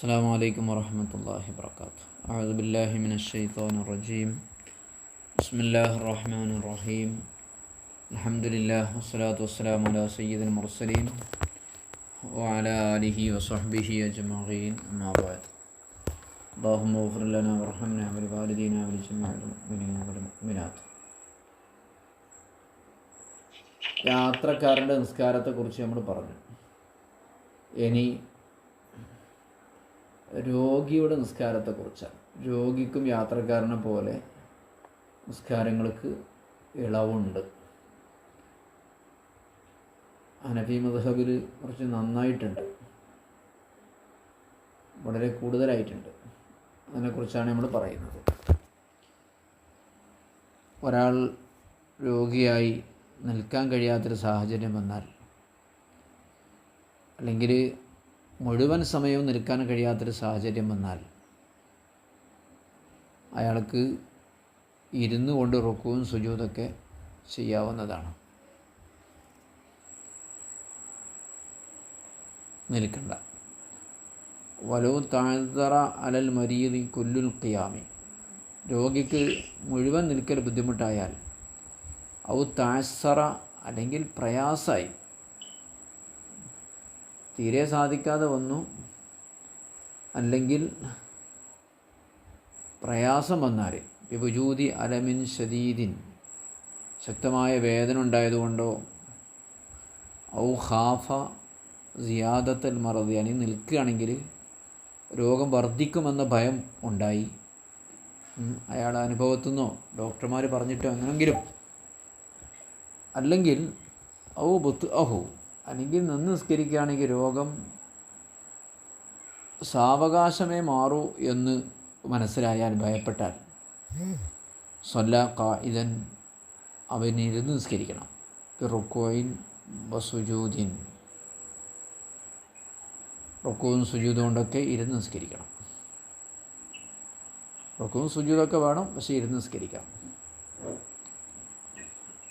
السلام عليكم ورحمة الله وبركاته أعوذ بالله من الشيطان الرجيم بسم الله الرحمن الرحيم الحمد لله والصلاة والسلام على سيد المرسلين وعلى آله وصحبه أجمعين أما بعد اللهم اغفر لنا وارحمنا ولوالدينا ولجميع المؤمنين والمؤمنات യാത്രക്കാരൻ്റെ നിസ്കാരത്തെക്കുറിച്ച് നമ്മൾ പറഞ്ഞു ഇനി രോഗിയുടെ നിസ്കാരത്തെക്കുറിച്ചാണ്. രോഗിക്കും യാത്രക്കാരനെ പോലെ നിസ്കാരങ്ങൾക്ക് ഇളവുണ്ട്. ഹനഫി മദ്ഹബിൽ കുറച്ച് നന്നായിട്ടുണ്ട്. വളരെ കൂടുതലായിട്ടുണ്ട്. അതിനെക്കുറിച്ചാണ് നമ്മൾ പറയുന്നത്. ഒരാൾ രോഗിയായി നിൽക്കാൻ കഴിയാത്തൊരു സാഹചര്യം വന്നാൽ അല്ലെങ്കിൽ മുഴുവൻ സമയവും നിൽക്കാൻ കഴിയാത്തൊരു സാഹചര്യം വന്നാൽ അയാൾക്ക് ഇരുന്നു കൊണ്ട് റുക്കുവും സുജൂതൊക്കെ ചെയ്യാവുന്നതാണ്. നിൽക്കണ്ട. വലോ താഴ്ത്തറ അലൽ മരീതി കൊല്ലുൽ ഖിയാമി. രോഗിക്ക് മുഴുവൻ നിൽക്കൽ ബുദ്ധിമുട്ടായാൽ ഔ താഴ്സറ അല്ലെങ്കിൽ പ്രയാസമായി തീരെ സാധിക്കാതെ വന്നു. അല്ലെങ്കിൽ പ്രയാസം വന്നാൽ വിഭജൂതി അലമിൻ ഷദീദിൻ ശക്തമായ വേദന ഉണ്ടായതുകൊണ്ടോ ഔ സിയാദത്തൽ മറതി അല്ലെങ്കിൽ നിൽക്കുകയാണെങ്കിൽ രോഗം വർദ്ധിക്കുമെന്ന ഭയം ഉണ്ടായി. അയാൾ അനുഭവത്തു നിന്നോ ഡോക്ടർമാർ പറഞ്ഞിട്ടോ? എങ്ങനെങ്കിലും. അല്ലെങ്കിൽ ഔ ബുത്ത് അഹു അല്ലെങ്കിൽ നിന്ന് നിസ്കരിക്കുകയാണെങ്കിൽ രോഗം സാവകാശമേ മാറൂ എന്ന് മനസ്സിലായാൽ ഭയപ്പെട്ടാൽ സൊല്ല കായിതൻ അവനിരുന്ന് നിസ്കരിക്കണം. റുക്കോയിൻ വസുജൂദിൻ റുക്കവും സുജൂതും കൊണ്ടൊക്കെ ഇരുന്ന് നിസ്കരിക്കണം. റുക്കവും സുജൂതൊക്കെ വേണം പക്ഷേ ഇരുന്ന് നിസ്കരിക്കാം.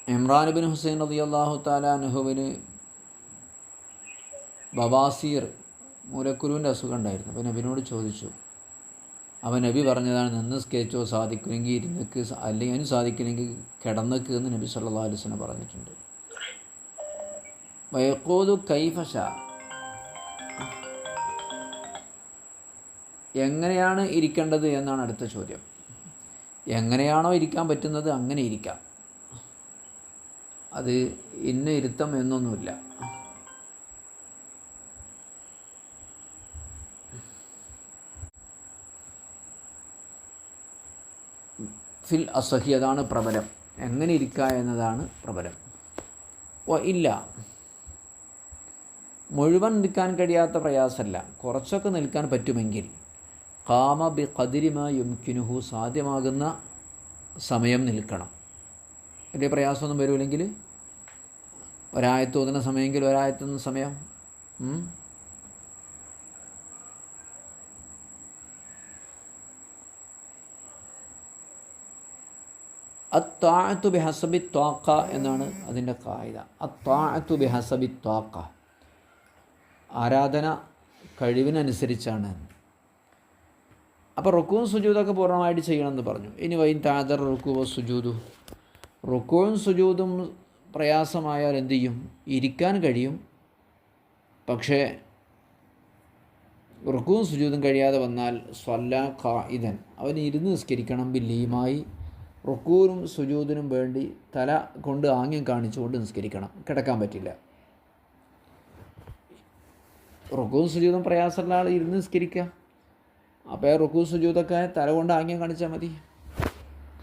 ഇമ്രാൻ ബിൻ ഹുസൈൻ അള്ളാഹു താലാനുഹുവിന് ബവാസീർ മൂലക്കുരുവിന്റെ അസുഖം ഉണ്ടായിരുന്നു. അപ്പോൾ നബിനോട് ചോദിച്ചു. അവൻ നബി പറഞ്ഞതാണ് നിന്ന് സ്കേച്ചോ സാധിക്കുമെങ്കിൽ ഇരുന്നക്ക് അല്ലെങ്കിൽ അതിന് സാധിക്കില്ലെങ്കിൽ കിടന്നക്ക് എന്ന് നബി സല്ലാ അലിസ്വന പറഞ്ഞിട്ടുണ്ട്. വയക്കോതു കൈഫഷ എങ്ങനെയാണ് ഇരിക്കേണ്ടത് എന്നാണ് അടുത്ത ചോദ്യം. എങ്ങനെയാണോ ഇരിക്കാൻ പറ്റുന്നത് അങ്ങനെ ഇരിക്കാം. അത് ഇന്ന ഇരുത്തം എന്നൊന്നുമില്ല. ഫിൽ അസഹി അതാണ് പ്രബലം. എങ്ങനെ ഇരിക്കുക എന്നതാണ് പ്രബലം. ഇല്ല. മുഴുവൻ നിൽക്കാൻ കഴിയാത്ത പ്രയാസമല്ല. കുറച്ചൊക്കെ നിൽക്കാൻ പറ്റുമെങ്കിൽ കാമ ബി കതിരിമ യുംകിനുഹു സാധ്യമാകുന്ന സമയം നിൽക്കണം. വലിയ പ്രയാസമൊന്നും വരില്ലെങ്കിൽ ഒരായത്ത് ഓതുന്ന സമയമെങ്കിൽ ഒരായത്തുന്ന സമയം? അത്താഴത്തു ബിഹസബി ത്വാക്ക എന്നാണ് അതിന്റെ കായിക. അത്താഴത്തു ബിഹസബി ത്വാക്ക. ആരാധന കഴിവിനനുസരിച്ചാണ്. അപ്പോൾ റുക്കുവും സുജൂതൊക്കെ പൂർണമായിട്ട് ചെയ്യണമെന്ന് പറഞ്ഞു. ഇനി വൈൻ താദർ റുക്കുവോ സുജൂതു റുക്കുവും സുജൂതും പ്രയാസമായാൽ എന്തു ചെയ്യും? ഇരിക്കാൻ കഴിയും. പക്ഷേ റുക്കുവും സുജൂതും കഴിയാതെ വന്നാൽ സ്വല്ല ഖായിദൻ അവൻ ഇരുന്ന് നിസ്കരിക്കണം. ബില്ലീമായി റുക്കൂനും സുജൂദിനും വേണ്ടി തല കൊണ്ട് ആംഗ്യം കാണിച്ചുകൊണ്ട് നിസ്കരിക്കണം. കിടക്കാൻ പറ്റില്ല. റുക്കുവും സുജൂതും പ്രയാസമുള്ള ആൾ ഇരുന്ന് നിസ്കരിക്കുക. അപ്പോൾ റുക്കു സുജൂതൊക്കെ തല കൊണ്ട് ആംഗ്യം കാണിച്ചാൽ മതി.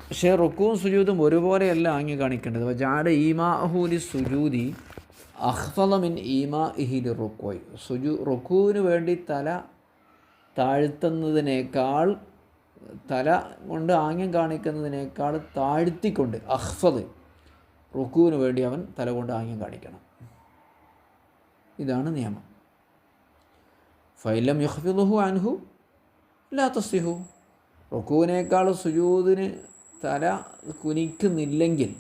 പക്ഷേ റുക്കുവും സുജൂതും ഒരുപോലെയല്ല ആംഗ്യം കാണിക്കേണ്ടത്. ജാഡ് ഈമാഹൂലി സുജൂതി അഹ്ഫലമിൻ ഈമാ ഇഹിലി റുക്കോയ് സുജു റുക്കൂവിന് വേണ്ടി തല താഴ്ത്തുന്നതിനേക്കാൾ തല കൊണ്ട് ആംഗ്യം കാണിക്കുന്നതിനേക്കാൾ താഴ്ത്തിക്കൊണ്ട് അഹ്ഫദ് റുക്കുവിന് വേണ്ടി അവൻ തല കൊണ്ട് ആംഗ്യം കാണിക്കണം. ഇതാണ് നിയമം. ഫൈലം യുഹഫിദുഹു അൻഹു ലാ തസ്തിഹു റുക്കുവിനേക്കാൾ സുജൂദിന് തല കുനിക്കുന്നില്ലെങ്കിൽ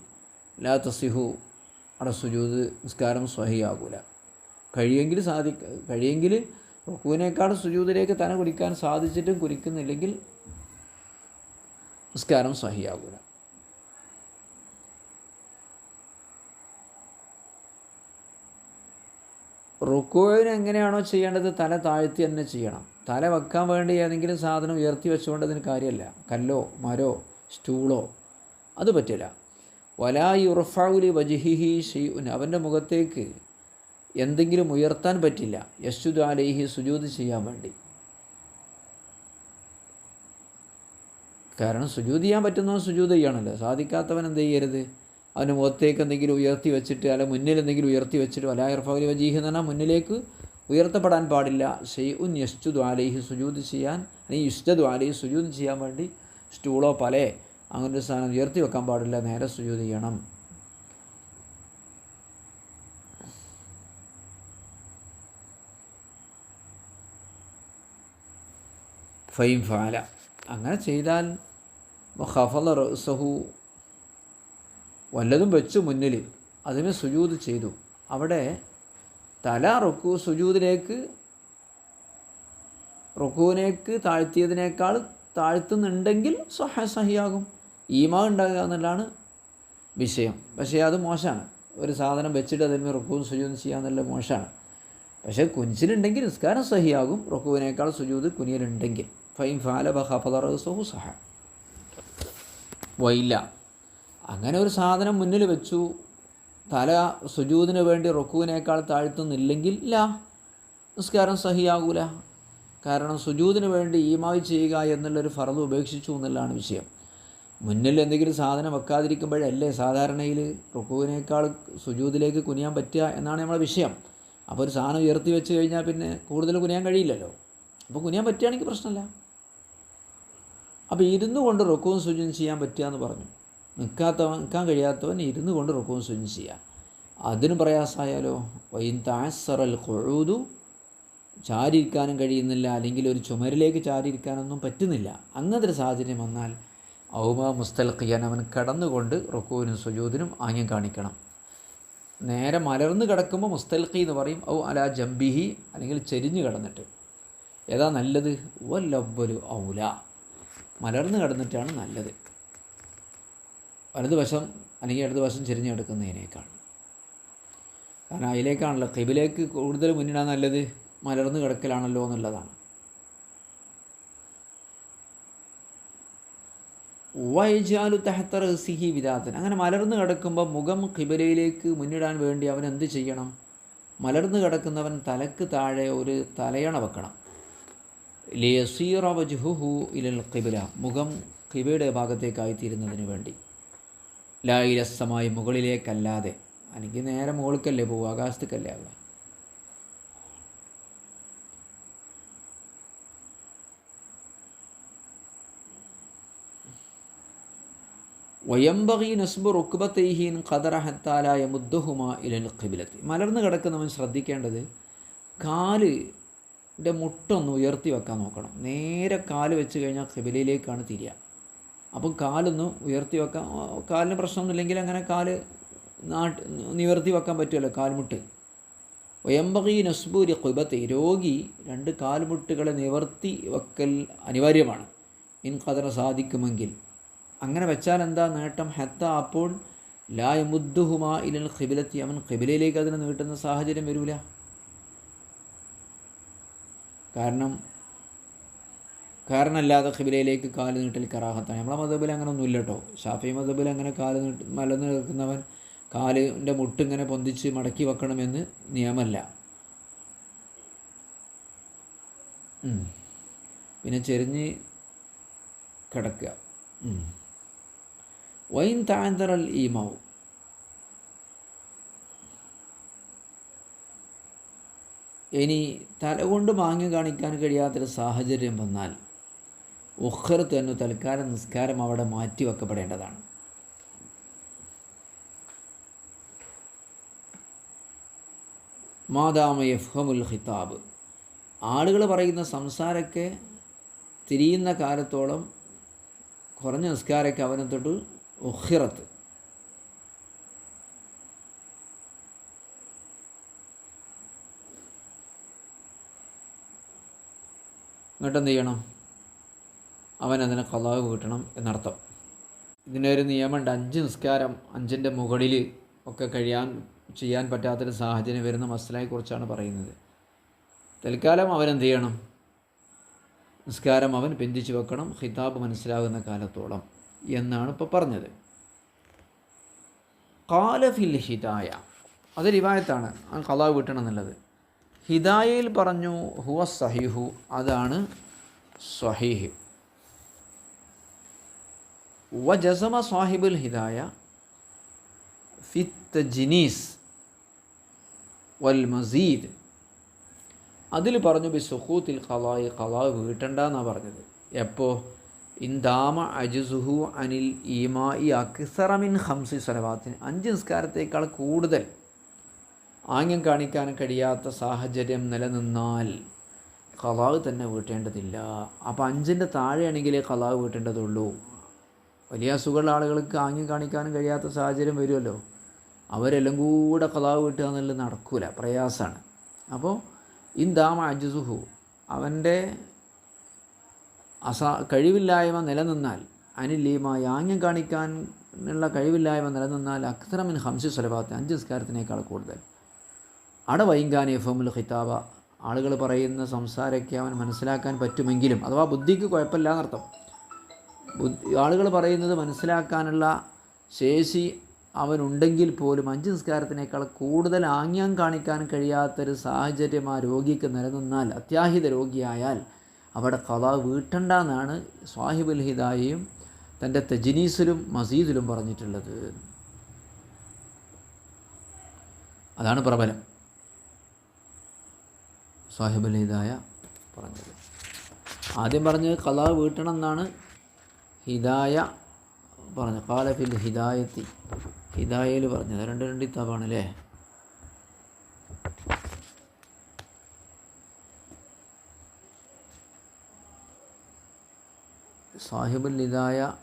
ലാ തസ്തിഹു അവിടെ സുജൂദ് നിസ്കാരം സ്വഹിയാകൂല കഴിയെങ്കിൽ സാധി കഴിയെങ്കിൽ റുക്കുവിനേക്കാൾ സുജൂതിലേക്ക് തല കുടിക്കാൻ സാധിച്ചിട്ടും കുരിക്കുന്നില്ലെങ്കിൽ നിസ്കാരം സഹിയാകൂല റുക്കോയിന് എങ്ങനെയാണോ ചെയ്യേണ്ടത് തല താഴ്ത്തി തന്നെ ചെയ്യണം. തല വെക്കാൻ വേണ്ടി ഏതെങ്കിലും സാധനം ഉയർത്തി വെച്ചുകൊണ്ട് അതിന് കാര്യമല്ല. കല്ലോ മരോ സ്റ്റൂളോ അത് പറ്റില്ല. വലാ യുറഫാവുലി വജിഹിഹി ഷെയ്ഉൻ അവന്റെ മുഖത്തേക്ക് എന്തെങ്കിലും ഉയർത്താൻ പറ്റില്ല. യശുദാലേഹി അലൈഹി സുജൂത് ചെയ്യാൻ വേണ്ടി. കാരണം സുജൂത് ചെയ്യാൻ പറ്റുന്നവൻ സുജൂത് ചെയ്യണമല്ലോ. സാധിക്കാത്തവൻ എന്ത് ചെയ്യരുത്? അവന് മുഖത്തേക്ക് എന്തെങ്കിലും ഉയർത്തി വെച്ചിട്ട് അല്ല മുന്നിൽ എന്തെങ്കിലും ഉയർത്തി വെച്ചിട്ട് വലാ ഇർഫാവുലി വജീഹി എന്ന് മുന്നിലേക്ക് ഉയർത്തപ്പെടാൻ പാടില്ല. ഷെയ്ഉൻ യസ്ജുദ് ആലേഹി സുജൂത് ചെയ്യാൻ അല്ലെങ്കിൽ യുസ്ജദ് ആലേഹി സുജൂത് ചെയ്യാൻ വേണ്ടി സ്റ്റൂളോ പലേ അങ്ങനെ ഒരു സാധനം ഉയർത്തി വെക്കാൻ പാടില്ല. നേരെ സുജൂത് ചെയ്യണം. ഫൈം ഫാല. അങ്ങനെ ചെയ്താൽ ഖഫല റസഹു വല്ലതും വെച്ചു മുന്നിൽ അതിന് സുജൂത് ചെയ്തു. അവിടെ തല റുക്കു സുജൂതിലേക്ക് റുക്കുവിനേക്ക് താഴ്ത്തിയതിനേക്കാൾ താഴ്ത്തുന്നുണ്ടെങ്കിൽ സഹ സഹിയാകും. ഈമാ ഉണ്ടാകുക എന്നുള്ളതാണ് വിഷയം. പക്ഷേ അത് മോശമാണ്. ഒരു സാധനം വെച്ചിട്ട് അതിന്മേൽ റുക്കുവും സുജൂതും ചെയ്യാന്നുള്ള മോശമാണ്. പക്ഷേ കുഞ്ചിലുണ്ടെങ്കിൽ നിസ്കാരം സഹിയാകും. റുക്കുവിനേക്കാൾ സുജൂത് കുനിയലുണ്ടെങ്കിൽ. ഫൈൻ ഫാല ബഹഫലറസഹു സഹ. വൈല്ല അങ്ങനെ ഒരു സാധനം മുന്നിൽ വെച്ചു. തല സുജൂതിന് വേണ്ടി റുക്കുവിനേക്കാൾ താഴ്ത്തുന്നില്ലെങ്കിൽ ഇല്ല. നിസ്കാരം സഹിയാകൂല. കാരണം സുജൂതിന് വേണ്ടി ഈമായി ചെയ്യുക എന്നുള്ളൊരു ഫറവ് ഉപേക്ഷിച്ചു എന്നുള്ളതാണ് വിഷയം. മുന്നിൽ എന്തെങ്കിലും സാധനം വെക്കാതിരിക്കുമ്പോഴല്ലേ സാധാരണയിൽ റുക്കുവിനേക്കാൾ സുജൂതിലേക്ക് കുനിയാൻ പറ്റുക എന്നാണ് നമ്മളെ വിഷയം. അപ്പോൾ ഒരു സാധനം ഉയർത്തി വെച്ച് കഴിഞ്ഞാൽ പിന്നെ കൂടുതൽ കുനിയാൻ കഴിയില്ലല്ലോ. അപ്പോൾ കുനിയാൻ പറ്റുകയാണെങ്കിൽ പ്രശ്നമില്ല. അപ്പോൾ ഇരുന്നു കൊണ്ട് റുക്കവും സുജും ചെയ്യാൻ പറ്റുക എന്ന് പറഞ്ഞു. നിൽക്കാത്തവൻ നിൽക്കാൻ കഴിയാത്തവൻ ഇരുന്നു കൊണ്ട് റുക്കവും സുജും ചെയ്യാം. അതിന് പ്രയാസമായാലോ? വൈൻ താസറൽ കൊഴുതു ചാരിയിരിക്കാനും കഴിയുന്നില്ല. അല്ലെങ്കിൽ ഒരു ചുമരിലേക്ക് ചാരിയിരിക്കാനൊന്നും പറ്റുന്നില്ല. അങ്ങനത്തെ ഒരു സാഹചര്യം വന്നാൽ ഔമ മുസ്തൽഖിയാൻ അവൻ കടന്നുകൊണ്ട് റുക്കുവിനും സുജൂദിനും ആംഗ്യം കാണിക്കണം. നേരെ മലർന്ന് കിടക്കുമ്പോൾ മുസ്തൽഖി എന്ന് പറയും ഔ അല ജംബിഹി അല്ലെങ്കിൽ ചെരിഞ്ഞ് കിടന്നിട്ട്. ഏതാ നല്ലത്? വല്ലൊരു ഔല. മലർന്ന് കിടന്നിട്ടാണ് നല്ലത്. വലതുവശം അല്ലെങ്കിൽ ഇടതുവശം ചെരിഞ്ഞെടുക്കുന്നതിനേക്കാൾ. കാരണം അതിലേക്കാണല്ലോ കിബിലേക്ക് കൂടുതൽ മുന്നിടാൻ നല്ലത് മലർന്നു കിടക്കലാണല്ലോ എന്നുള്ളതാണ്. വൈജാലു തഹത്തർ സിഹി വിദാത്തൻ അങ്ങനെ മലർന്നു കിടക്കുമ്പോൾ മുഖം കിബിലയിലേക്ക് മുന്നിടാൻ വേണ്ടി അവൻ എന്ത് ചെയ്യണം? മലർന്നു കിടക്കുന്നവൻ തലക്ക് താഴെ ഒരു തലയണ വെക്കണം. ലിയസീറ വജുഹു ഇലൽ കിബില മുഖം കിബയുടെ ഭാഗത്തേക്കായിത്തീരുന്നതിന് വേണ്ടി. ലായിരസമായി മുകളിലേക്കല്ലാതെ. എനിക്ക് നേരെ മുകൾക്കല്ലേ പോകും ആകാശത്തേക്കല്ലേ ആവുക. വയംബകി നസ്ബു റുക്ബത്തൈഹീൻ ഖദറ ഹത്താലായ ഇലൽ കിബിലത്തി മലർന്നു കിടക്കുന്നവൻ ശ്രദ്ധിക്കേണ്ടത് കാലിന്റെ മുട്ടൊന്ന് ഉയർത്തി വെക്കാൻ നോക്കണം. നേരെ കാൽ വെച്ച് കഴിഞ്ഞാൽ ഖിബിലയിലേക്കാണ് തിരിയുക അപ്പം കാലൊന്ന് ഉയർത്തി വെക്കാൻ കാലിന് പ്രശ്നമൊന്നുമില്ലെങ്കിൽ അങ്ങനെ കാൽ നാട്ട് നിവർത്തി വെക്കാൻ പറ്റുമല്ലോ കാൽമുട്ട്. വയംബകി നസ്ബൂരി കുബത്തെ രോഗി രണ്ട് കാൽമുട്ടുകളെ നിവർത്തി വെക്കൽ അനിവാര്യമാണ്. ഇൻ ഖദറ സാധിക്കുമെങ്കിൽ. അങ്ങനെ വെച്ചാൽ എന്താ നേട്ടം? ഹെത്ത അപ്പോൾ ലായ മുദ്ദുഹുമാ ഇലൽ ഖിബിലത്തി. അവൻ ഖിബിലയിലേക്ക് അതിനെ നീട്ടുന്ന സാഹചര്യം വരില്ല കാരണം കാരണമല്ലാതെ ഖിബിലയിലേക്ക് കാൽ നീട്ടൽ കറാഹത്താണ്. നമ്മളെ മതബിൽ അങ്ങനെ ഒന്നുമില്ല കേട്ടോ ഷാഫി മതബിൽ അങ്ങനെ കാൽ നീട്ട് മലന്ന് നിൽക്കുന്നവൻ കാലിന്റെ മുട്ടിങ്ങനെ പൊന്തിച്ച് മടക്കി വെക്കണമെന്ന് നിയമമല്ല. പിന്നെ ചെരിഞ്ഞ് കിടക്കുക. വൈൻ താഴ്ന്തറൽ ഈമാവ്. ഇനി തലകൊണ്ട് മാങ്ങി കാണിക്കാൻ കഴിയാത്തൊരു സാഹചര്യം വന്നാൽ ഉഖർ തന്നെ തൽക്കാലം നിസ്കാരം അവിടെ മാറ്റി വെക്കപ്പെടേണ്ടതാണ്. മാതാമ യഫ്ഹമുൽ ഖിതാബ്. ആളുകൾ പറയുന്ന സംസാരമൊക്കെ തിരിയുന്ന കാലത്തോളം കുറഞ്ഞ നിസ്കാരമൊക്കെ അവനെ തൊട്ട് ഉഹിറത്ത്. എന്നിട്ട് എന്ത് ചെയ്യണം? അവൻ അതിനെ കലാവ് കിട്ടണം എന്നർത്ഥം. ഇതിനൊരു നിയമമുണ്ട്. അഞ്ച് നിസ്കാരം അഞ്ചിന്റെ മുകളിൽ ഒക്കെ കഴിയാൻ ചെയ്യാൻ പറ്റാത്തൊരു സാഹചര്യം വരുന്ന മസലയെക്കുറിച്ചാണ് പറയുന്നത്. തൽക്കാലം അവൻ എന്ത് ചെയ്യണം? നിസ്കാരം അവൻ പിന്തിച്ചു വെക്കണം. ഹിതാബ് മനസ്സിലാകുന്ന കാലത്തോളം എന്നാണ് ഇപ്പോൾ പറഞ്ഞത്. കാലഫിൽ ഹിതായ അത് റിവായത്താണ് ആ കലാവ് കിട്ടണം എന്നുള്ളത്. ഹിദായയിൽ പറഞ്ഞു ഹുവ സഹിഹു അതാണ് സ്വഹീഹ്. വ ജസമ സാഹിബുൽ ഹിദായ ഫിത്ത് ജിനീസ് വൽ മസീദ് അതിൽ പറഞ്ഞു ബി സുഹൂത്തിൽ ഖലായി ഖലാ വീട്ടണ്ട എന്നാണ് പറഞ്ഞത് എപ്പോൾ ഇന്ദാമ അജുസുഹു അനിൽ ഈമാ ഈ അക്സറമിൻ ഹംസി സലവാത്തിന് അഞ്ച് നിസ്കാരത്തേക്കാൾ കൂടുതൽ ആംഗ്യം കാണിക്കാൻ കഴിയാത്ത സാഹചര്യം നിലനിന്നാൽ കലാവ് തന്നെ വീട്ടേണ്ടതില്ല. അപ്പോൾ അഞ്ചിന്റെ താഴെയാണെങ്കിലേ കലാവ് വീട്ടേണ്ടതുള്ളൂ. വലിയ അസുഖമുള്ള ആളുകൾക്ക് ആംഗ്യം കാണിക്കാനും കഴിയാത്ത സാഹചര്യം വരുമല്ലോ. അവരെല്ലാം കൂടെ കലാവ് വീട്ടുക എന്നുള്ളത് നടക്കൂല. പ്രയാസമാണ്. അപ്പോൾ ഇന്ദാമ അജുസുഹു. അവന്റെ അസാ കഴിവില്ലായ്മ നിലനിന്നാൽ അനിലീമായി ആംഗ്യം കാണിക്കാൻ ഉള്ള കഴിവില്ലായ്മ നിലനിന്നാൽ അക്തറമിൻ ഹംസി സ്വലഭാത്തിന് അഞ്ച് സംസ്കാരത്തിനേക്കാൾ കൂടുതൽ. അട വൈങ്കാൻ എഫമുൽ ഖിതാബ. ആളുകൾ പറയുന്ന സംസാരമൊക്കെ അവൻ മനസ്സിലാക്കാൻ പറ്റുമെങ്കിലും അഥവാ ബുദ്ധിക്ക് കുഴപ്പമില്ല എന്നർത്ഥം. ബുദ്ധി ആളുകൾ പറയുന്നത് മനസ്സിലാക്കാനുള്ള ശേഷി അവനുണ്ടെങ്കിൽ പോലും അഞ്ച് നിസ്കാരത്തിനേക്കാൾ കൂടുതൽ ആംഗ്യം കാണിക്കാൻ കഴിയാത്തൊരു സാഹചര്യം ആ രോഗിക്ക് നിലനിന്നാൽ അത്യാഹിത രോഗിയായാൽ അവിടെ കഥ വീട്ടണ്ട എന്നാണ് സ്വാഹിബുൽ ഹിദായയും തന്റെ തെജിനീസിലും മസീദിലും പറഞ്ഞിട്ടുള്ളത്. അതാണ് പ്രബലം. സാഹിബുൽ ഹിദായ പറഞ്ഞത്. ആദ്യം പറഞ്ഞത് കലാ വീട്ടണം എന്നാണ് ഹിദായ പറഞ്ഞു കാലഫിൽ ഹിദായത്തി. ഹിദായയിൽ പറഞ്ഞത്. രണ്ട് രണ്ട് ഇത്താബാണ് അല്ലേ സാഹിബുൽ ഹിദായ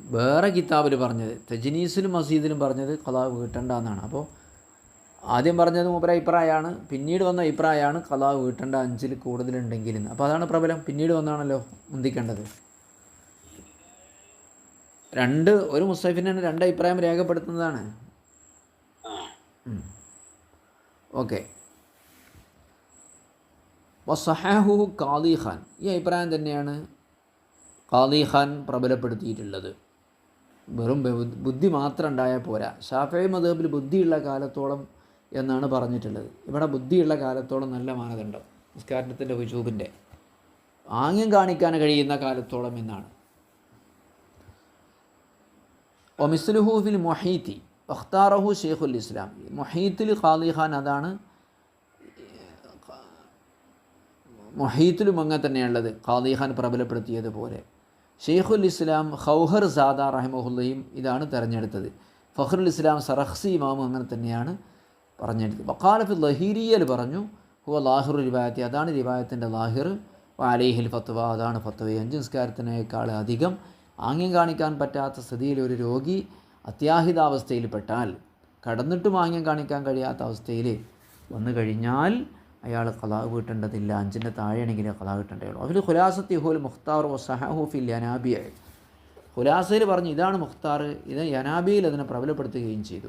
വേറെ കിതാബിൽ പറഞ്ഞത്. തജനീസിലും മസീദിലും പറഞ്ഞത് കലാ വീട്ടണ്ട എന്നാണ് അപ്പോൾ ആദ്യം പറഞ്ഞത് മൂപ്പര അഭിപ്രായമാണ്. പിന്നീട് വന്ന അഭിപ്രായമാണ് കഥ വീട്ടേണ്ട അഞ്ചിൽ കൂടുതലുണ്ടെങ്കിൽ അപ്പോൾ അതാണ് പ്രബലം. പിന്നീട് വന്നാണല്ലോ മുന്തിക്കേണ്ടത്. രണ്ട് ഒരു മുസ്തഫിന് തന്നെ രണ്ട് അഭിപ്രായം രേഖപ്പെടുത്തുന്നതാണ്. ഓക്കെ. വസഹാഹു ഖാദി ഖാൻ. ഈ അഭിപ്രായം തന്നെയാണ് ഖാദി ഖാൻ പ്രബലപ്പെടുത്തിയിട്ടുള്ളത്. വെറും ബുദ്ധി മാത്രം ഉണ്ടായാൽ പോരാ. ഷാഫി മതബിൽ ബുദ്ധിയുള്ള കാലത്തോളം എന്നാണ് പറഞ്ഞിട്ടുള്ളത്. ഇവിടെ ബുദ്ധിയുള്ള കാലത്തോളം നല്ല മാനദണ്ഡം. നിസ്കാരത്തിന്റെ ഹുജൂബിന്റെ ആംഗ്യം കാണിക്കാൻ കഴിയുന്ന കാലത്തോളം എന്നാണ്. ഒമിസ്ലുഹു ഫിൽ മൊഹീത്തി വഖ്താറഹു ഷെയ്ഖുൽ ഇസ്ലാം. മൊഹീത്തിൽ ഖാദി ഖാൻ അതാണ് മൊഹീത്തിലും അങ്ങനെ തന്നെയുള്ളത് ഖാദി ഖാൻ പ്രബലപ്പെടുത്തിയതുപോലെ ഷെയ്ഖുൽ ഇസ്ലാം ഖൗഹർ സാദ റഹിമഹുല്ലയും ഇതാണ് തിരഞ്ഞെടുത്തത്. ഫഖറുൽ ഇസ്ലാം സറഹ്സി ഇമാമും അങ്ങനെ തന്നെയാണ്. പറഞ്ഞെടുത്തത് വക്കാലഫ് ലഹീരിയൽ പറഞ്ഞു ഹുവ ലാഹിറു റിവായത്തി അതാണ് റിവായത്തിന്റെ ലാഹിർ. അലേഹിൽ ഫത്വ അതാണ് ഫത്വ. അഞ്ച് നിസ്കാരത്തിനേക്കാൾ അധികം ആംഗ്യം കാണിക്കാൻ പറ്റാത്ത സ്ഥിതിയിൽ ഒരു രോഗി അത്യാഹിതാവസ്ഥയിൽ പെട്ടാൽ കടന്നിട്ടും ആംഗ്യം കാണിക്കാൻ കഴിയാത്ത അവസ്ഥയിൽ വന്നു കഴിഞ്ഞാൽ അയാൾ കലാ കിട്ടേണ്ടതില്ല. അഞ്ചിന്റെ താഴെയാണെങ്കിലേ കലാ കിട്ടേണ്ടതുള്ളൂ. അതിൽ ഖുലാസത്തി ഹുൽ മുഖ്താർ ഓ ഫിൽ യനാബിയായി ഖുലാസയിൽ പറഞ്ഞു ഇതാണ് മുഖ്താർ. ഇത് യനാബിയിൽ അതിനെ പ്രബലപ്പെടുത്തുകയും ചെയ്തു.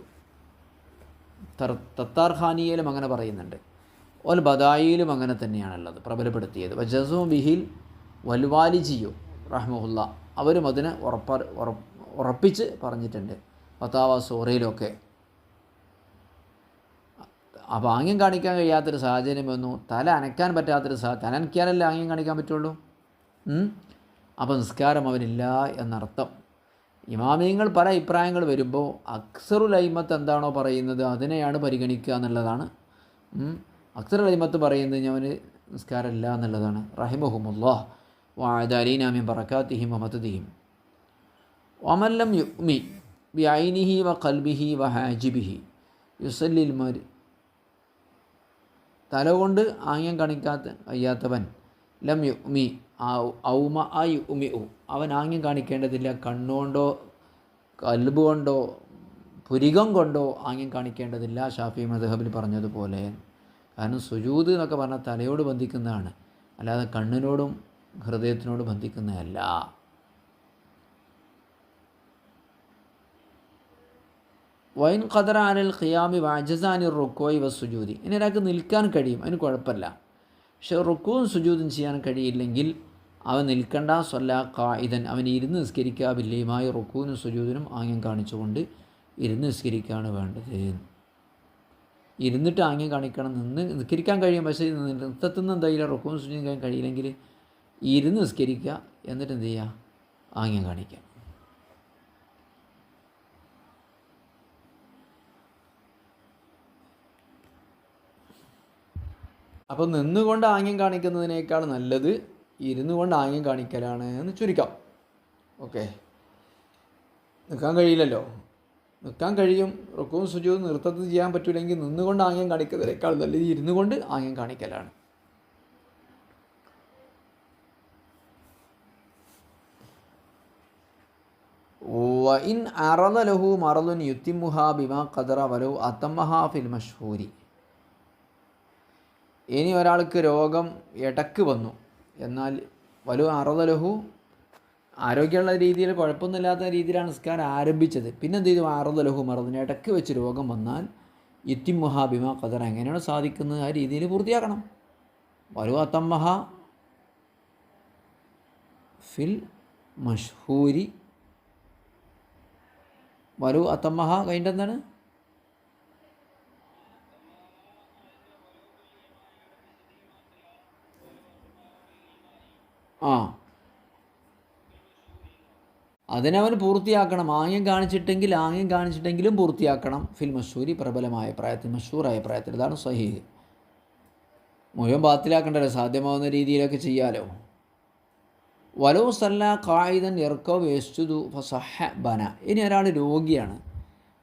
തർ തത്താർ ഖാനിയയിലും അങ്ങനെ പറയുന്നുണ്ട്. ഒൽ ബദായിയിലും അങ്ങനെ തന്നെയാണുള്ളത് പ്രബലപ്പെടുത്തിയത്. വജസു ബിഹിൽ വൽവാലിജിയോ റഹ്മുല്ല അവരും അതിനെ ഉറപ്പ് ഉറപ്പിച്ച് പറഞ്ഞിട്ടുണ്ട്. പത്താവ സോറയിലൊക്കെ. അപ്പോൾ ആംഗ്യം കാണിക്കാൻ കഴിയാത്തൊരു സാഹചര്യം വന്നു തല അനക്കാൻ പറ്റാത്തൊരു സാ തല അനക്കിയാലല്ലേ ആംഗ്യം കാണിക്കാൻ പറ്റുള്ളൂ? അപ്പോൾ നിസ്കാരം അവനില്ല എന്നർത്ഥം. ഇമാമിയങ്ങൾ പല അഭിപ്രായങ്ങൾ വരുമ്പോൾ അക്സറുൽ അഹിമത്ത് എന്താണോ പറയുന്നത് അതിനെയാണ് പരിഗണിക്കുക എന്നുള്ളതാണ്. അഹിമത്ത് പറയുന്നത് ഞാൻ നിസ്കാരമില്ല എന്നുള്ളതാണ്. റഹിമഹുമുല്ലാ. വാദാലീനാമി പറക്കാത്തിഹിം വമത്തതിഹിം. ഒമല്ലം യുഗ്മി വി ഐനിഹി വ കൽബിഹി വ ഹാജിബിഹി യുസല്ലിൽ മരി. തല കൊണ്ട് ആംഗ്യം കാണിക്കാത്ത കഴിയാത്തവൻ ലം യു മി ഔമ ആ യു ഉമി ഉ. അവൻ ആംഗ്യം കാണിക്കേണ്ടതില്ല. കണ്ണുകൊണ്ടോ കൽബ് കൊണ്ടോ പുരികം കൊണ്ടോ ആംഗ്യം കാണിക്കേണ്ടതില്ല ഷാഫി മദഹബിൽ പറഞ്ഞതുപോലെ. കാരണം സുജൂത് എന്നൊക്കെ പറഞ്ഞാൽ തലയോട് ബന്ധിക്കുന്നതാണ്. അല്ലാതെ കണ്ണിനോടും ഹൃദയത്തിനോട് ബന്ധിക്കുന്നതല്ല. വൈൻ ഖദർ അനിൽ ഖിയാമി വാജസാനി റുക്കോയി വസുജൂതി സുജൂതി ഇനി ഒരാൾക്ക് നിൽക്കാൻ കഴിയും. അതിന് കുഴപ്പമില്ല. പക്ഷെ റുക്കുവും സുജൂതും ചെയ്യാൻ കഴിയില്ലെങ്കിൽ അവൻ നിൽക്കണ്ട സ്വല്ല കായിതൻ അവൻ ഇരുന്ന് നിസ്കരിക്കുക ബില്ലിയുമായി റുക്കുവിനും സുജൂതിനും ആംഗ്യം കാണിച്ചുകൊണ്ട് ഇരുന്ന് നിസ്കരിക്കുകയാണ് വേണ്ടത്. ഇരുന്നിട്ട് ആംഗ്യം കാണിക്കണം. നിന്ന് നിസ്കരിക്കാൻ കഴിയും പക്ഷേ നൃത്തത്തിൽ നിന്ന് എന്തായാലും റുക്കുവും സുജൂതും കഴിയില്ലെങ്കിൽ ഇരുന്ന് നിസ്കരിക്കുക എന്നിട്ട് എന്ത് ചെയ്യുക? ആംഗ്യം കാണിക്കുക. അപ്പോൾ നിന്നുകൊണ്ട് ആംഗ്യം കാണിക്കുന്നതിനേക്കാൾ നല്ലത് ഇരുന്നു കൊണ്ട് ആംഗ്യം കാണിക്കലാണ് എന്ന് ചുരുക്കാം. ഓക്കെ. നിൽക്കാൻ കഴിയില്ലല്ലോ. നിൽക്കാൻ കഴിയും. റുക്കവും സുജൂവും നൃത്തത്തിൽ ചെയ്യാൻ പറ്റില്ലെങ്കിൽ നിന്നുകൊണ്ട് ആംഗ്യം കാണിക്കുന്നതിനേക്കാൾ നല്ലത് ഇരുന്നു കൊണ്ട് ആംഗ്യം കാണിക്കലാണ്. ഇൻ അറദ ലഹു മറലുൻ യുത്തിമുഹ ബിമാ ഖദറ വലു അത്തമഹാ ഫിൽ മഷ്ഹൂരി. ഇനി ഒരാൾക്ക് രോഗം ഇടയ്ക്ക് വന്നു. എന്നാൽ വലു അറുതലഹു ആരോഗ്യമുള്ള രീതിയിൽ കുഴപ്പമൊന്നുമില്ലാത്ത രീതിയിലാണ് നിസ്കാരം ആരംഭിച്ചത്. പിന്നെ എന്ത് ചെയ്തു? അറുതലഹു മറന്നു. ഇടയ്ക്ക് വെച്ച് രോഗം വന്നാൽ ഇത്തിമുഹ മഹാഭിമ ഖദർ. എങ്ങനെയാണ് സാധിക്കുന്നത്? ആ രീതിയിൽ പൂർത്തിയാക്കണം. വലു അത്തമ്മഹ ഫിൽ മഷ്ഹൂരി. വലു അത്തമ്മഹ കഴിഞ്ഞിട്ട് ആ. അതിനവൻ പൂർത്തിയാക്കണം. ആംഗ്യം കാണിച്ചിട്ടെങ്കിൽ ആംഗ്യം കാണിച്ചിട്ടെങ്കിലും പൂർത്തിയാക്കണം. ഫിൽ മഷൂരി പ്രബലമായ പ്രായത്തിൽ മഷൂറായ പ്രായത്തിൽ. ഇതാണ് സഹീഹ്. മുഴുവൻ ബാത്തിലാക്കണ്ടല്ലോ. സാധ്യമാവുന്ന രീതിയിലൊക്കെ ചെയ്യാലോ. വലോ സല്ല കായിതൻ ഇറക്കോ വേസ്റ്റു ഫസഹ ബന. ഇനി ഒരാൾ രോഗിയാണ്.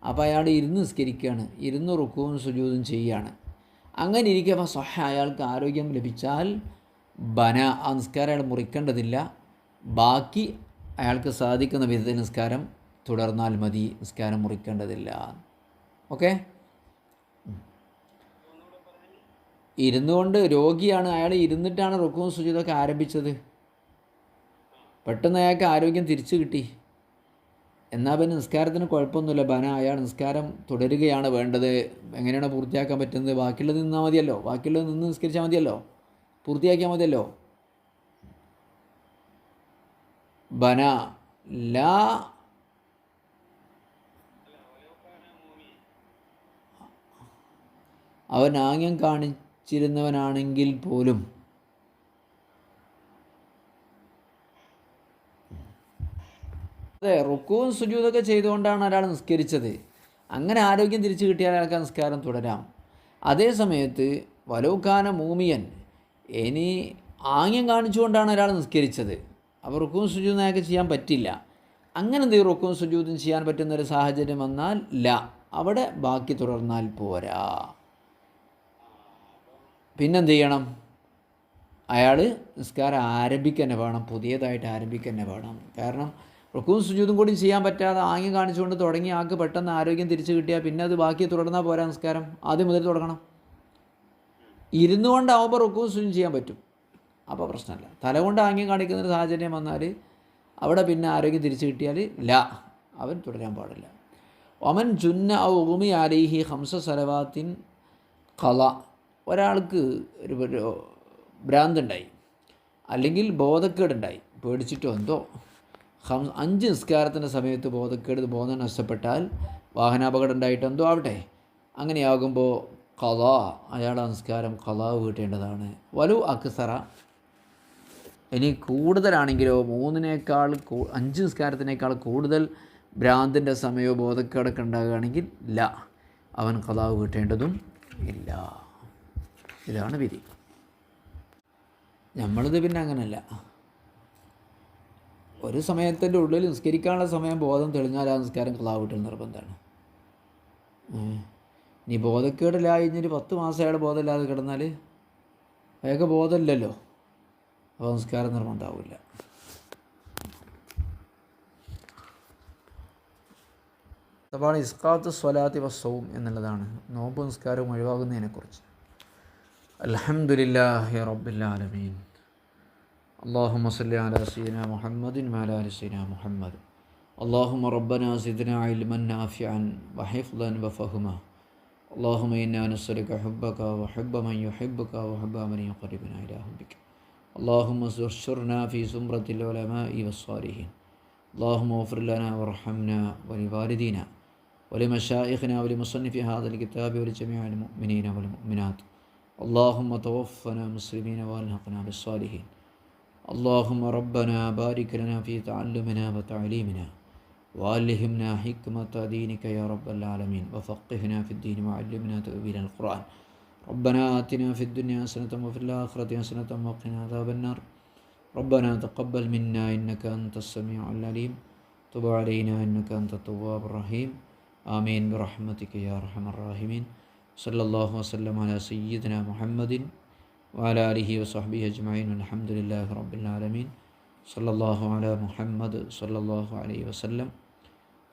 അപ്പോൾ അയാൾ ഇരുന്ന് നിസ്കരിക്കുകയാണ് ഇരുന്ന് റുക്കുവും സുജൂതും ചെയ്യുകയാണ് അങ്ങനെ ഇരിക്കുമ്പോൾ ഫസഹ അയാൾക്ക് ആരോഗ്യം ലഭിച്ചാൽ ബന ആ നിസ്കാരം അയാൾ മുറിക്കേണ്ടതില്ല. ബാക്കി അയാൾക്ക് സാധിക്കുന്ന വിധത്തിൽ നിസ്കാരം തുടർന്നാൽ മതി. നിസ്കാരം മുറിക്കേണ്ടതില്ല. ഓക്കെ? ഇരുന്നുകൊണ്ട് രോഗിയാണ്. അയാൾ ഇരുന്നിട്ടാണ് റുക്കവും സുജിതൊക്കെ ആരംഭിച്ചത്. പെട്ടെന്ന് അയാൾക്ക് ആരോഗ്യം തിരിച്ചു കിട്ടി. എന്നാൽ പിന്നെ നിസ്കാരത്തിന് കുഴപ്പമൊന്നുമില്ല. ബന അയാൾ നിസ്കാരം തുടരുകയാണ് വേണ്ടത്. എങ്ങനെയാണ് പൂർത്തിയാക്കാൻ പറ്റുന്നത്? ബാക്കിയുള്ളത് നിന്നാൽ മതിയല്ലോ. ബാക്കിയുള്ളത് നിന്ന് നിസ്കരിച്ചാൽ മതിയല്ലോ. പൂർത്തിയാക്കിയാൽ മതിയല്ലോ. ബന ല അവൻ ആംഗ്യം കാണിച്ചിരുന്നവനാണെങ്കിൽ പോലും. അതെ റുക്കുവും സുജൂതൊക്കെ ചെയ്തുകൊണ്ടാണ് ഒരാൾ നിസ്കരിച്ചത്. അങ്ങനെ ആരോഗ്യം തിരിച്ചു കിട്ടിയാൽ അയാൾക്ക് നിസ്കാരം തുടരാം. അതേ സമയത്ത് വലൗക്കാന മൂമിയൻ ഇനി ആംഗ്യം കാണിച്ചുകൊണ്ടാണ് ഒരാൾ നിസ്കരിച്ചത്. അപ്പോൾ റുക്കും സുജൂതും അയാൾക്ക് ചെയ്യാൻ പറ്റില്ല. അങ്ങനെ എന്തെങ്കിലും റുക്കും സുജൂദും ചെയ്യാൻ പറ്റുന്ന ഒരു സാഹചര്യം വന്നാൽ ല. അവിടെ ബാക്കി തുടർന്നാൽ പോരാ. പിന്നെന്ത് ചെയ്യണം? അയാൾ നിസ്കാരം ആരംഭിക്കുക തന്നെ വേണം. പുതിയതായിട്ട് ആരംഭിക്കുക തന്നെ വേണം. കാരണം റുക്കും സുജൂതും കൂടി ചെയ്യാൻ പറ്റാതെ ആംഗ്യം കാണിച്ചുകൊണ്ട് തുടങ്ങി ആൾക്ക് പെട്ടെന്ന് ആരോഗ്യം തിരിച്ചു കിട്ടിയാൽ പിന്നെ അത് ബാക്കി തുടർന്നാൽ പോരാ നിസ്കാരം. ആദ്യം മുതൽ തുടങ്ങണം. ഇരുന്നു കൊണ്ടാവുമ്പോൾ റുക്കും സ്വിം ചെയ്യാൻ പറ്റും. അപ്പോൾ പ്രശ്നമില്ല തല കൊണ്ട് ആംഗ്യം കാണിക്കുന്ന ഒരു സാഹചര്യം വന്നാൽ അവിടെ പിന്നെ ആരോഗ്യം തിരിച്ചു കിട്ടിയാൽ ല അവൻ തുടരാൻ പാടില്ല. ഒമൻ ജുന്ന ഉമി ആലിഹി ഹംസ സലവാത്തിൻ കല ഒരാൾക്ക് ഒരു ഭ്രാന്തുണ്ടായി. അല്ലെങ്കിൽ ബോധക്കേടുണ്ടായി. പേടിച്ചിട്ടോ എന്തോ. ഹം അഞ്ച് നിസ്കാരത്തിന്റെ സമയത്ത് ബോധക്കേട് ബോധം നഷ്ടപ്പെട്ടാൽ വാഹനാപകടം ഉണ്ടായിട്ട് എന്തോ ആവട്ടെ. അങ്ങനെയാകുമ്പോൾ കല അയാളെ നമസ്കാരം കല വീട്ടേണ്ടതാണ്. വലു അക്സറ. ഇനി കൂടുതലാണെങ്കിലോ മൂന്നിനേക്കാൾ അഞ്ച് നിസ്കാരത്തിനേക്കാൾ കൂടുതൽ ഭ്രാന്തിന്റെ സമയോ ബോധക്കേടൊക്കെ ഉണ്ടാകുകയാണെങ്കിൽ ഇല്ല അവൻ കഥാവ് വീട്ടേണ്ടതും ഇല്ല. ഇതാണ് വിധി. നമ്മളിത് പിന്നെ അങ്ങനല്ല. ഒരു സമയത്തിന്റെ ഉള്ളിൽ നിസ്കരിക്കാനുള്ള സമയം ബോധം തെളിഞ്ഞാൽ ആ നിസ്കാരം കഥാവ് വീട്ടൽ നിർബന്ധമാണ്. ഇനി ബോധക്കേടിലായി ഇനി ഒരു പത്ത് മാസം അയാൾ ബോധമില്ലാതെ കിടന്നാൽ അയാൾക്ക് ബോധമില്ലല്ലോ അപ്പോൾ നിസ്കാരം നിർബന്ധമാവില്ല അപ്പോൾ ഇസ്കാത്ത് സ്വലാത്തി വസ്സവും എന്നുള്ളതാണ് നോമ്പ് നിസ്കാരവും ഒഴിവാകുന്നതിനെക്കുറിച്ച് അലഹമുല്ലാഹി റബ്ബില്ലാലമീൻ اللهم صل على سيدنا محمد وعلى آل سيدنا محمد اللهم ربنا زدنا علما نافعا وحفظا وفهما اللهم إنا نسألك حبك وحب من يحبك وحب من يقربنا إلى حبك اللهم استرنا في زمرة العلماء والصالحين اللهم اغفر لنا وارحمنا ولوالدينا ولمشايخنا ولمصنف هذا الكتاب ولجميع المؤمنين والمؤمنات اللهم توفنا مسلمين والحقنا بالصالحين اللهم ربنا بارك لنا في تعلمنا وتعليمنا وعلمنا حكمة دينك يا رب العالمين وفقهنا في الدين وعلمنا تأويل القرآن ربنا آتنا في الدنيا حسنة وفي الآخرة حسنة وقنا عذاب النار ربنا تقبل منا إنك أنت السميع العليم تب علينا إنك أنت التواب الرحيم آمين برحمتك يا أرحم الراحمين صلى الله وسلم على سيدنا محمد وعلى آله وصحبه أجمعين والحمد لله رب العالمين صلى الله على محمد صلى الله عليه وسلم